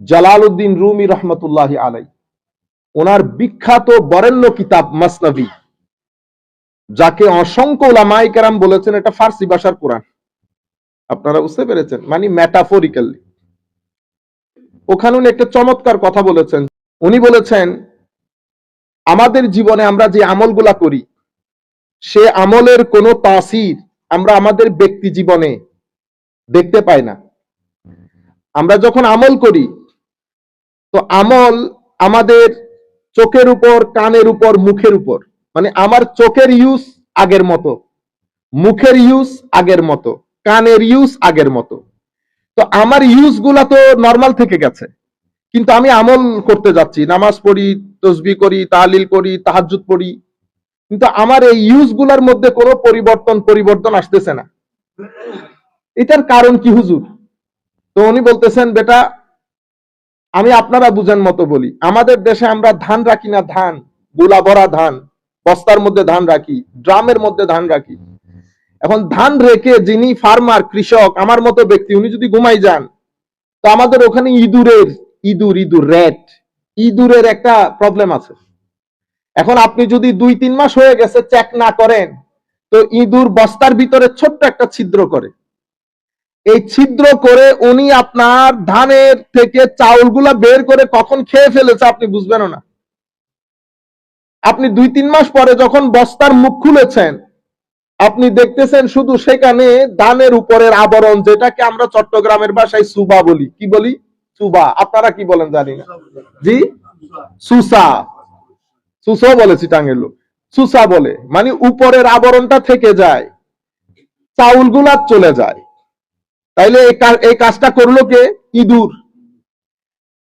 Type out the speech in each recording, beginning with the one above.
Jalaluddin Rumi রহমতুল্লাহ আলাই ওনার বিখ্যাত বরেণ্য কিতাব মাসনবী, যাকে অসংখ্য ওলামাই কেরাম বলেছেন এটা ফার্সি ভাষার কোরআন। আপনারা বুঝতে পেরেছেন? মানে ম্যাটাফোরিক্যালি ওখানে উনি একটা চমৎকার কথা বলেছেন। উনি বলেছেন, আমাদের জীবনে আমরা যে আমলগুলা করি, সে আমলের কোনো তাসির আমরা আমাদের ব্যক্তি জীবনে দেখতে পাই না। আমরা যখন আমল করি তো আমল আমাদের চোখের উপর, কানের উপর, মুখের উপর। মানে আমার চোখের ইউজ আগের মতো, মুখের ইউজ আগের মতো, কানের ইউজ আগের মতো। তো আমার ইউজগুলা তো নর্মাল থেকে গেছে। কিন্তু আমি আমল করতে যাচ্ছি, নামাজ পড়ি তসবি করি, তাহলিল করি তাহাজুদ পড়ি। কিন্তু আমার এই ইউজগুলার মধ্যে কোনো পরিবর্তন পরিবর্তন আসতেছে না। এটার কারণ কি হুজুর? তো উনি বলতেছেন, বেটা আমি আপনারা বুঝেন মতো বলি, আমাদের দেশে আমরা ধান রাখি না ধান, গুলা ধান, বস্তার মধ্যে ধান রাখি, ড্রামের মধ্যে ধান রাখি। এখন ধান রেখে যিনি ফার্মার কৃষক, আমার মতো ব্যক্তি, উনি যদি ঘুমাই যান, তো আমাদের ওখানে ইঁদুরের, ইঁদুর ইঁদুর, রেট, ইঁদুরের একটা প্রবলেম আছে। এখন আপনি যদি দুই, তিন মাস হয়ে গেছে চেক না করেন, তো ইঁদুর বস্তার ভিতরে ছোট্ট একটা ছিদ্র করে। এই ছিদ্র করে উনি আপনার ধানের থেকে চাউলগুলা বের করে কখন খেয়ে ফেলেছে আপনি বুঝবেনও না। আপনি দুই তিন মাস পরে যখন বস্তার মুখ খুলেছেন, আপনি দেখতেছেন শুধু সেখানে ধানের উপরের আবরণ, যেটাকে আমরা চট্টগ্রামের ভাষায় সুবা বলি। কি বলি? সুবা। আপনারা কি বলেন জানি না। জি? সুসা। সুসো বলে চিটাঙ্গের লোক। সুসা বলে। মানে উপরের আবরণটা থেকে যায়, চাউলগুলা চলে যায়। তাইলে এই কাজটা করল কে? ইঁদুর।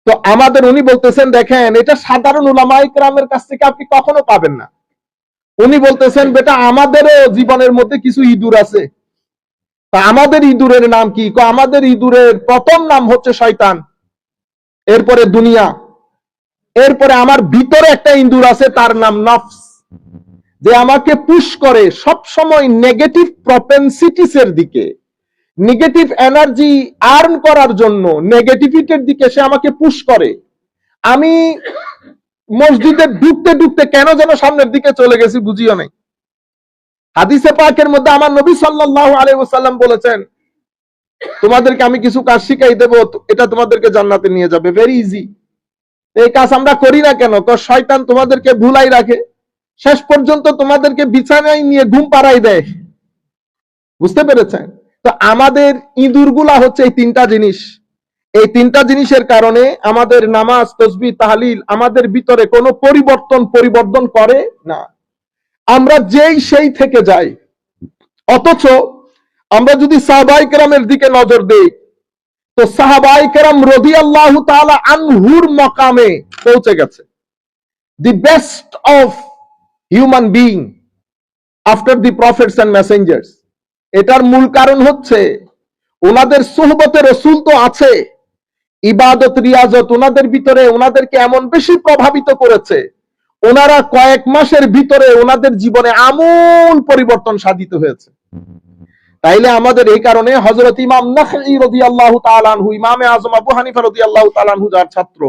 তো আমাদের উনি বলতেছেন, দেখেন, এটা সাধারণ উলামাই গ্রামের কাছ থেকে আপনি কখনো পাবেন না। উনি বলতেছেন, বেটা, আমাদেরও জীবনের মধ্যে কিছু ইঁদুর আছে। তা আমাদের ইঁদুরের নাম কি? আমাদের ইঁদুরের প্রথম নাম হচ্ছে শয়তান। এরপরে দুনিয়া। এরপরে আমার ভিতরে একটা ইঁদুর আছে, তার নাম নফস। যে আমাকে পুশ করে সব সময় নেগেটিভ প্রপেন্সিটিস এর দিকে। নেগেটিভ এনার্জি আর্ন করার জন্য নেগেটিভিটির দিকে সে আমাকে পুশ করে। আমি মসজিদে ঢুকতে ঢুকতে কেন যেন সামনের দিকে চলে গেছি বুঝিও নাই। হাদিসে পাকের মধ্যে আমার নবী সাল্লাল্লাহু আলাইহি ওয়াসাল্লাম বলেছেন, তোমাদেরকে আমি কিছু কাজ শিখাই দেব, এটা তোমাদেরকে জান্নাতে নিয়ে যাবে। ভেরি ইজি এই কাজ আমরা করি না কেন? শয়তান তোমাদেরকে ভুলাই রাখে। শেষ পর্যন্ত তোমাদেরকে বিছানায় নিয়ে ঘুম পাড়াই দেয়। বুঝতে পেরেছেন? তো আমাদের ইঁদুরগুলা হচ্ছে এই তিনটা জিনিস। এই তিনটা জিনিসের কারণে আমাদের নামাজ তসবি তাহলিল আমাদের ভিতরে কোনো পরিবর্তন পরিবর্তন করে না। আমরা যেই সেই থেকে যাই। অথচ আমরা যদি সাহবাই কেরামের দিকে নজর দেই, তো সাহাবাই কেরাম রদি আল্লাহ আনহুর মকামে পৌঁছে গেছে। The best of human being after the prophets and messengers এটার মূল কারণ হচ্ছে, ওনাদের সোহবতে রসুল তো আছে, ইবাদত, রিয়াজত ওনাদের ভিতরে ওনাদেরকে এমন বেশি প্রভাবিত করেছে, ওনারা কয়েক মাসের ভিতরে ওনাদের জীবনে আমূল পরিবর্তন সাধিত হয়েছে। তাইলে আমাদের এই কারণে হজরত ইমাম নাখি রদি আল্লাহ তালানহু ইমামে আজম আবু হানিফা রদি আল্লাহ তালানহু যার ছাত্র,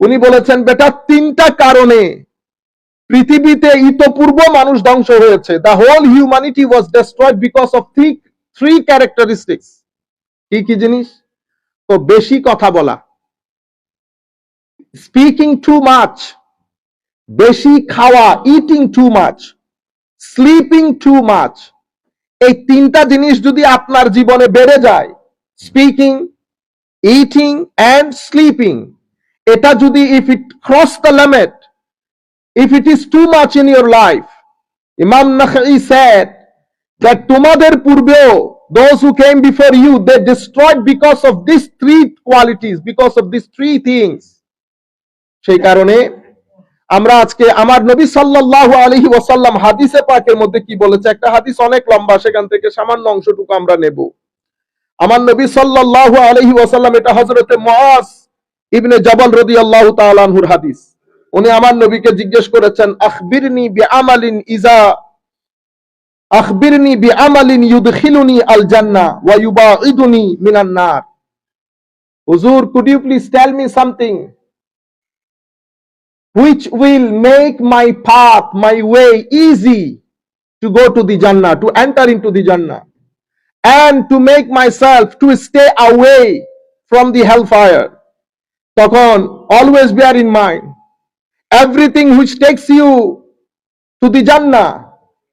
উনি বলেছেন, বেটা, তিনটা কারণে পৃথিবীতে ইতপূর্ব মানুষ ধ্বংস হয়েছে। The whole humanity was destroyed because of three three characteristics কি কি জিনিস? তো বেশি কথা বলা। স্পিকিং টু মাচ বেশি খাওয়া eating too much sleeping too much এই তিনটা জিনিস যদি আপনার জীবনে বেড়ে যায় স্পিকিং ইটিং অ্যান্ড স্লিপিং এটা যদি if it cross the limit if it is too much in your life, Imam Nakhai said that তোমাদের পূর্বেও those who came before you, they destroyed because of these three qualities, because of these three things. সেই কারণে আমরা আজকে আমার নবী সাল্লাল্লাহু আলাইহি ওয়াসাল্লাম হাদিসে পাকের মধ্যে কি বলেছে? একটা হাদিস অনেক লম্বা সেখান থেকে সামান্য অংশটুকু আমরা নেব। আমার নবী সাল্লাল্লাহু আলাইহি ওয়াসাল্লাম এটা হযরতে মুআজ ইবনে জবল রাদিয়াল্লাহু তাআলা আনহুর হাদিস। উনি আমার নবীকে জিজ্ঞেস করেছেন আখবিরনি something which will make my path, my way easy to go to the Jannah, to enter into the Jannah, and to make myself to stay away from the hellfire? তখন always bear in mind everything which takes you to the Jannah,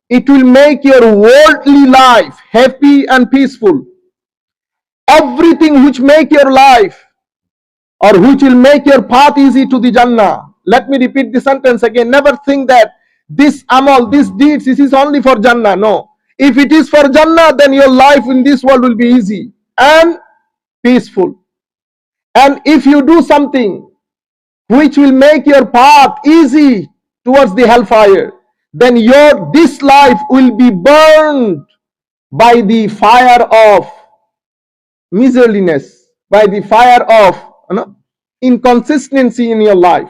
it will make your worldly life happy and peaceful. Everything which make your life or which will make your path easy to the Jannah. Let me repeat the sentence again. Never think that this amal, this deeds, this is only for Jannah. No. If it is for Jannah, then your life in this world will be easy and peaceful. And if you do something which will make your path easy towards the hellfire, then your this life will be burned by the fire of miserliness, by the fire of you know, inconsistency in your life.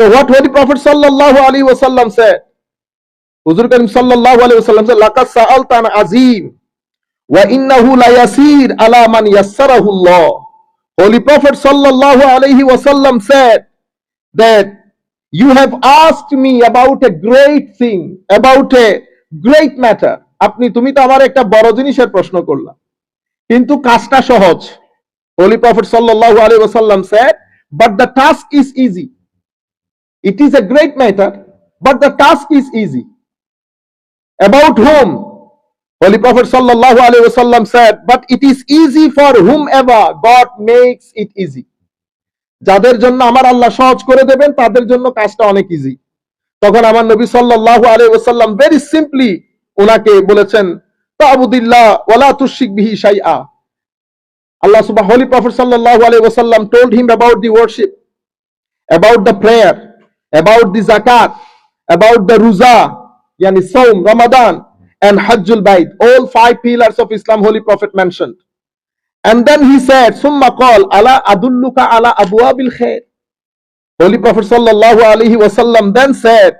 So what Holy Prophet sallallahu alaihi wasallam said, Huzur Karim sallallahu alaihi wasallam said, "Laqad sa'alta an azim, wa innahu la yasir ala man yassarahu Allah." Holy Prophet sallallahu alaihi wasallam said that you have asked me about a great thing, about a great matter. আপনি তুমি তো আমার একটা বড় জিনিসের প্রশ্ন করলা কিন্তু কাজটা সহজ Holy Prophet sallallahu alaihi wasallam said, but the task is easy. It is a great matter, but the task is easy. About whom? Holy Prophet sallallahu alaihi wasallam said, but it is easy for whomever God makes it easy. যাদের জন্য আমার আল্লাহ সহজ করে দেবেন তাদের জন্য কাজটা অনেক ইজি তখন আমার নবী সাল্লাল্লাহু আলাইহি ওয়াসাল্লাম ভেরি সিম্পলি ওনাকে বলেছেন তাবুদিল্লাহ ওয়ালা তুশরিক বিহি শাইআ Allah subhanahu Holy Prophet sallallahu alaihi wasallam told him about the worship, about the prayer, about the zakat, about the ruza, yani Saum, Ramadan, and Hajjul Bait. All five pillars of Islam Holy Prophet mentioned. And then he said, Summa qal ala adulluka ala abwabil khair. Holy Prophet sallallahu alaihi wasallam then said,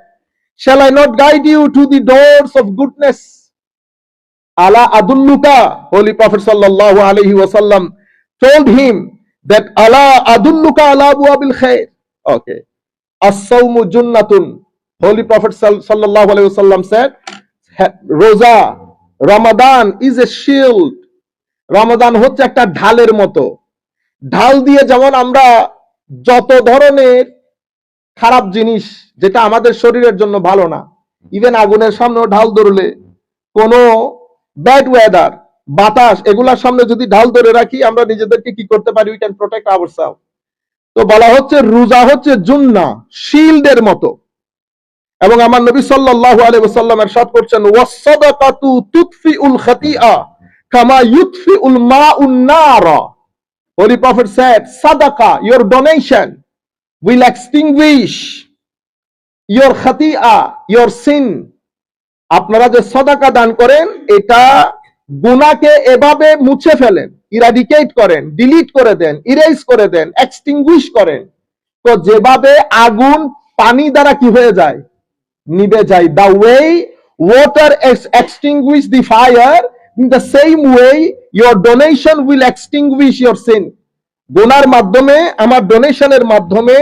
Shall I not guide you to the doors of goodness? Ala adulluka, Holy Prophet sallallahu alaihi wasallam told him that ala adulluka ala abwabil khair. Okay. As-sawmu junnatun. Holy Prophet sallallahu alaihi wasallam said, "Ha- Rosa, Ramadan is a shield. রমাদান হচ্ছে একটা ঢালের মতো। ঢাল দিয়ে যেমন আমরা যত ধরনের খারাপ জিনিস যেটা আমাদের শরীরের জন্য ভালো না ইভেন আগুনের সামনেও ঢাল ধরলে কোনো ব্যাড ওয়েদার বাতাস এগুলার সামনে যদি ঢাল ধরে রাখি আমরা নিজেদেরকে কি করতে পারি? উই ক্যান প্রোটেক্ট আওয়ার তো বলা হচ্ছে রোজা হচ্ছে জুন্না শিল্ডের মতো। এবং আমার নবী সাল্লাল্লাহু আলাইহি ওয়াসাল্লাম ارشاد করছেন ওয়াসসাদাকাতু তুতফিউল খাতিআ কামা ইউতফিউল মাউন নারা Holy Prophet said sadaqa your donation will extinguish your khati'a your sin আপনারা যে সদাকা দান করেন এটা গুনাহকে এভাবে মুছে ফেলেন ইরাডিকেট করেন ডিলিট করে দেন ইরেজ করে দেন এক্সটিংগুইশ করেন তো যেভাবে আগুন পানি দ্বারা কি হয়ে যায় নিভে যায় the way water extinguish the fire in the same way your donation will extinguish your sin গুনার মাধ্যমে, আমার ডোনেশনের মাধ্যমে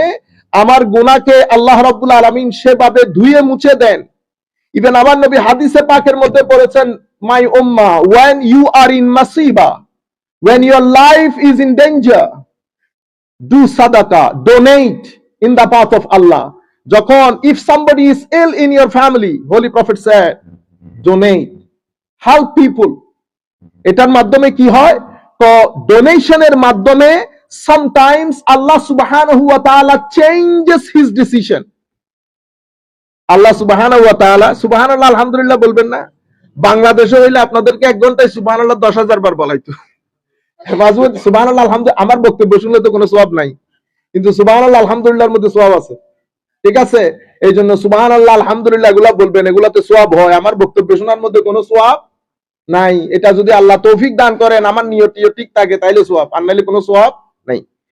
আমার গুনাকে আল্লাহ রাব্বুল আলামিন সেভাবে ধুয়ে মুছে দেন। ইভেন আমার নবী হাদিসে পাকের মধ্যে পড়েছেন my Umma when you are in masiba, when your life is in danger, do sadaqah, donate in the path of Allah. যখন, if somebody is ill in your family, holy prophet said, donate. Help people? এটার মাধ্যমে কি হয়? তো ডোনেশনের মাধ্যমে sometimes আল্লাহ ওয়া তাআলা changes his decision. আল্লাহ সুবহানাহু ওয়া তাআলা, সুবহানাল্লাহ, আলহামদুলিল্লাহ বলবেন না। বাংলাদেশে হইলে আপনাদেরকে এক ঘন্টায় সুবহানাল্লাহ দশ হাজার বার বলাইতো। মাঝে সুবহানাল্লাহ, আলহামদুলিল্লাহ, আমার বক্তব্য শুনলে তো কোনো সওয়াব নাই। কিন্তু সুবহানাল্লাহ, আলহামদুলিল্লাহর মধ্যে সওয়াব আছে। ঠিক আছে? এই জন্য সুবহানাল্লাহ, আলহামদুলিল্লাহ এগুলা বলবেন এগুলাতে সোয়াব হয়। আমার বক্তব্য শোনার মধ্যে কোনো সোয়াব নাই। এটা যদি আল্লাহ তৌফিক দান করেন, আমার নিয়তিও ঠিক থাকে, তাইলে সোয়াব। আর নাইলে কোনো সওয়াব